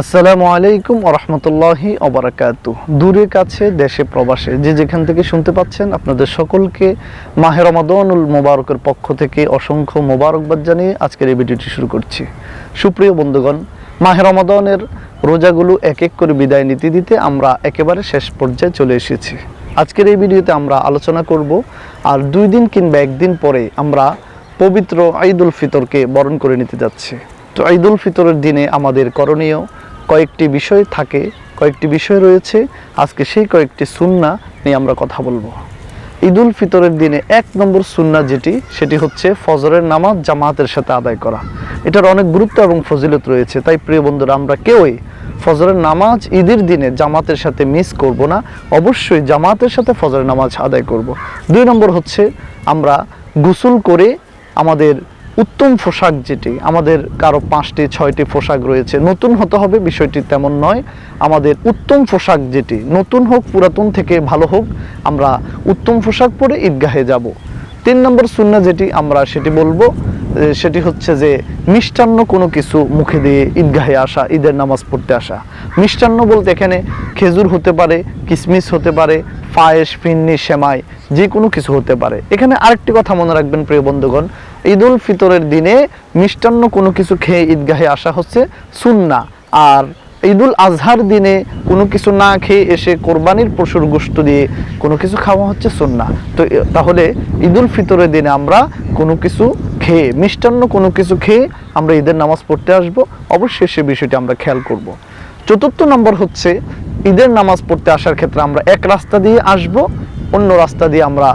আসসালামু আলাইকুম রহমতুল্লাহি অবরাকাত দূরে, কাছে, দেশে, প্রবাসে যে যেখান থেকে শুনতে পাচ্ছেন, আপনাদের সকলকে মাহের রমাদনুল মোবারকের পক্ষ থেকে অসংখ্য মোবারকবাদ জানিয়ে আজকের এই ভিডিওটি শুরু করছি। সুপ্রিয় বন্ধুগণ মাহের রমাদনের রোজাগুলো এক এক করে বিদায় নীতি দিতে আমরা একেবারে শেষ পর্যায়ে চলে এসেছি। আজকের এই ভিডিওতে আমরা আলোচনা করব আর দুই দিন কিংবা একদিন পরে আমরা পবিত্র ঈদুল ফিতরকে বরণ করে নিতে যাচ্ছি। তো ঈদুল ফিতরের দিনে আমাদের করণীয় কয়েকটি বিষয় থাকে, কয়েকটি বিষয় রয়েছে। আজকে সেই কয়েকটি সুন্না নিয়ে আমরা কথা বলব। ঈদুল ফিতরের দিনে এক নম্বর সুন্না যেটি, সেটি হচ্ছে ফজরের নামাজ জামাতের সাথে আদায় করা। এটার অনেক গুরুত্ব এবং ফজিলত রয়েছে। তাই প্রিয় বন্ধুরা, আমরা কেউই ফজরের নামাজ ঈদের দিনে জামাতের সাথে মিস করব না। অবশ্যই জামাতের সাথে ফজরের নামাজ আদায় করব। দুই নম্বর হচ্ছে আমরা গোসল করে আমাদের উত্তম পোশাক যেটি, আমাদের কারও পাঁচটি, ছয়টি পোশাক রয়েছে। নতুন হতে হবে, বিষয়টি তেমন নয়। আমাদের উত্তম পোশাক যেটি, নতুন হোক, পুরাতন থেকে ভালো হোক, আমরা উত্তম পোশাক পরে ঈদগাহে যাব। তিন নম্বর সুন্না যেটি, আমরা সেটি বলব সেটি হচ্ছে যে, মিষ্টান্ন কোনো কিছু মুখে দিয়ে ঈদগাহে আসা, ঈদের নামাজ পড়তে আসা। মিষ্টান্ন বলতে এখানে খেজুর হতে পারে, কিসমিস হতে পারে, পায়েস, ফিন্নি, সেমাই যে কোনো কিছু হতে পারে। এখানে আরেকটি কথা মনে রাখবেন, প্রিয় বন্ধুগণ ঈদুল ফিতরের দিনে মিষ্টান্ন কোনো কিছু খেয়ে ঈদগাহে আসা হচ্ছে সুন্না। আর ঈদুল আজহার দিনে কোনো কিছু না খেয়ে এসে কোরবানির পশুর গোশত দিয়ে কোনো কিছু খাওয়া হচ্ছে সুন্না। তো তাহলে ঈদুল ফিতরের দিনে আমরা কোনো কিছু খেয়ে, মিষ্টান্ন কোনো কিছু খেয়ে আমরা ঈদের নামাজ পড়তে আসব। অবশ্যই সে বিষয়টি আমরা খেয়াল করব। চতুর্থ নম্বর হচ্ছে ঈদের নামাজ পড়তে আসার ক্ষেত্রে আমরা এক রাস্তা দিয়ে আসব, অন্য রাস্তা দিয়ে আমরা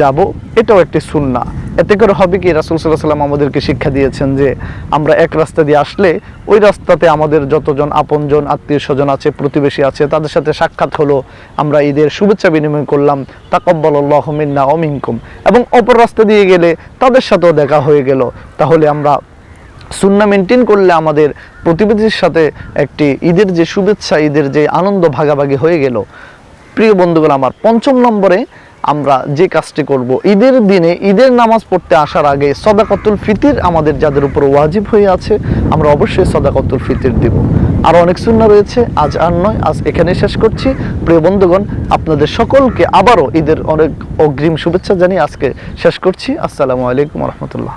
যাব। এটাও একটি সুন্না। এতে করে হবে কি, রাসুল সাল্লাহ সাল্লাম আমাদেরকে শিক্ষা দিয়েছেন যে আমরা এক রাস্তা দিয়ে আসলে ওই রাস্তাতে আমাদের যতজন আপনজন, আত্মীয় স্বজন আছে, প্রতিবেশী আছে, তাদের সাথে সাক্ষাৎ হলো। আমরা ঈদের শুভেচ্ছা বিনিময় করলাম তাকব্বাল আল্লাহ মিন্না অমিনকুম এবং অপর রাস্তা দিয়ে গেলে তাদের সাথেও দেখা হয়ে গেল। তাহলে আমরা সুন্না মেনটেন করলে আমাদের প্রতিবেশীর সাথে একটি ঈদের যে শুভেচ্ছা, ঈদের যে আনন্দ ভাগাভাগি হয়ে গেল। প্রিয় বন্ধুগুলো আমার পঞ্চম নম্বরে আমরা যে কাজটি করব। ঈদের দিনে ঈদের নামাজ পড়তে আসার আগে সদাকতুল ফিতির আমাদের যাদের উপর ওয়াজিব হয়ে আছে, আমরা অবশ্যই সদাকতুল ফিতির দিব। আর অনেক সুন্না রয়েছে, আজ আর নয়, আজ এখানে শেষ করছি। প্রিয় বন্ধুগণ, আপনাদের সকলকে আবারও ঈদের অনেক অগ্রিম শুভেচ্ছা জানিয়ে আজকে শেষ করছি। আসসালামু আলাইকুম রহমতুল্লাহ।